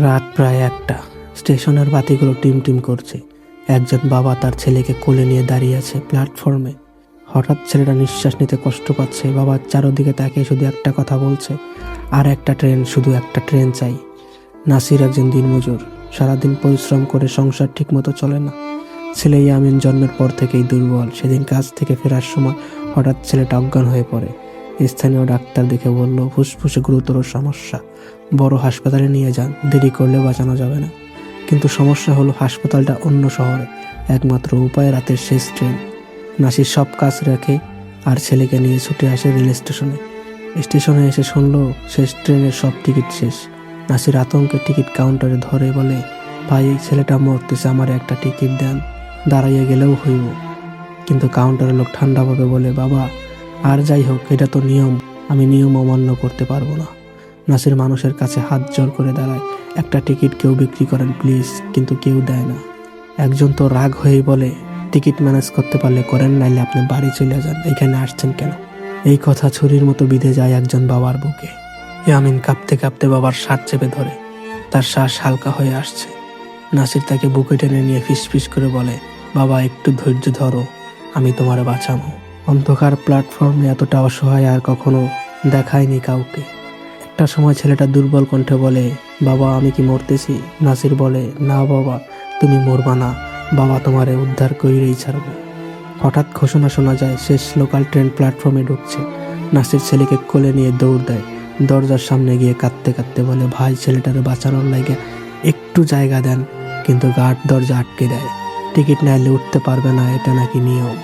রাত প্রায় একটা। স্টেশনের বাতিগুলো টিম টিম করছে। একজন বাবা তার ছেলেকে কোলে নিয়ে দাঁড়িয়ে আছে প্ল্যাটফর্মে। হঠাৎ ছেলেটা নিঃশ্বাস নিতে কষ্ট পাচ্ছে। বাবার চারদিকে তাকিয়ে শুধু একটা কথা বলছে, আর একটা ট্রেন, শুধু একটা ট্রেন চাই। নাসির একজন দিনমজুর। সারাদিন পরিশ্রম করে সংসার ঠিকমতো চলে না। ছেলে ইয়ামিন জন্মের পর থেকেই দুর্বল। সেদিন কাজ থেকে ফেরার সময় হঠাৎ ছেলেটা অজ্ঞান হয়ে পড়ে। স্থানীয় ডাক্তার দেখে বলল, ফুসফুসে গুরুতর সমস্যা। বড় হাসপাতালে নিয়ে যান, দেরি করলে বাঁচানো যাবে না। কিন্তু সমস্যা হলো হাসপাতালটা অন্য শহরে, একমাত্র উপায় রাতের শেষ ট্রেন। নাসির সব কাজ রাখে আর ছেলেকে নিয়ে ছুটে আসে রেল স্টেশনে। স্টেশনে এসে শুনলো, শেষ ট্রেনের সব টিকিট শেষ। নাসির আতঙ্কে টিকিট কাউন্টারে ধরে বলে, ভাই ছেলেটা মরতেছে, আমার একটা টিকিট দেন। দাঁড়াইয়ে গেলেও হইব। কিন্তু কাউন্টারের লোক ঠান্ডাভাবে বলে, বাবা আর যাই হোক, এটা তো নিয়ম। আমি নিয়ম অমান্য করতে পারব না। নাসির মানুষের কাছে হাত জোর করে দাঁড়ায়। একটা টিকিট কেউ বিক্রি করেন, প্লিজ, কিন্তু কেউ দেয় না। একজন তো রাগ হয়েই বলে, টিকিট ম্যানেজ করতে পারলে করেন, নাইলে আপনি বাড়ি চলে যান। এখানে আসছেন কেন? এই কথা ছুরির মতো বিঁধে যায় একজন বাবার বুকে। ইয়ামিন কাঁপতে কাঁপতে বাবার শার্ট চেপে ধরে। তার শ্বাস হালকা হয়ে আসছে। নাসির তাকে বুকে টেনে নিয়ে ফিস ফিস করে বলে, বাবা, একটু ধৈর্য ধরো। আমি তোমারে বাঁচাবো। অন্ধকার প্ল্যাটফর্মে এতটা অসহায় আর কখনো দেখায়নি কাউকে। একটা সময় ছেলেটা দুর্বল কণ্ঠে বলে, বাবা, আমি কি মরতেছি? নাসির বলে, না বাবা, তুমি মরবা না। বাবা তোমারে উদ্ধার কইরেই ছাড়বে। হঠাৎ ঘোষণা শোনা যায়, শেষ লোকাল ট্রেন প্ল্যাটফর্মে ঢুকছে। নাসির ছেলেকে কোলে নিয়ে দৌড় দেয়। দরজার সামনে গিয়ে কাঁদতে কাঁদতে বলে, ভাই, ছেলেটারে বাঁচানোর লাগে একটু জায়গা দেন। কিন্তু গার্ড দরজা আটকে দেয়। টিকিট নাইলে উঠতে পারবে না, এটা নাকি নিয়ম।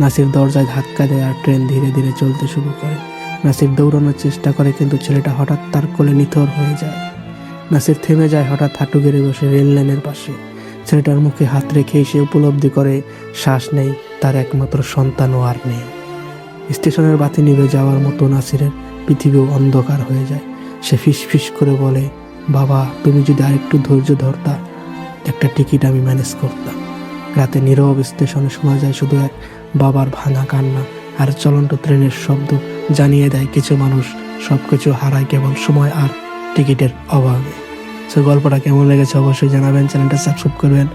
নাসির দরজায় ধাক্কা দেয় আর ট্রেন ধীরে ধীরে চলতে শুরু করে। নাসির দৌড়ানোর চেষ্টা করে, কিন্তু ছেলেটা হঠাৎ তার কোলে নিথর হয়ে যায়। নাসির থেমে যায় হঠাৎ হাঁটু গেড়ে বসে রেল লাইনের পাশে। ছেলেটার মুখে হাত রেখে সে উপলব্ধি করে, শ্বাস নেই, তার একমাত্র সন্তানও আর নেই। স্টেশনের বাতি নিভে যাওয়ার মতো নাসিরের পৃথিবীও অন্ধকার হয়ে যায়। সে ফিস ফিস করে বলে, বাবা, তুমি যদি আরেকটু ধৈর্য ধরতা, একটা টিকিট আমি ম্যানেজ করতাম। রাতে নীরব স্টেশনে শোনা যায় শুধু এক বাবার ভাঙা কান্না আর চলন্ত ট্রেনের শব্দ জানিয়ে দেয় কিছু মানুষ। সবকিছু হারায় কেবল সময় আর টিকিটের অভাবে। সে গল্পটা কেমন লেগেছে অবশ্যই জানাবেন, চ্যানেলটা সাবস্ক্রাইব করবেন।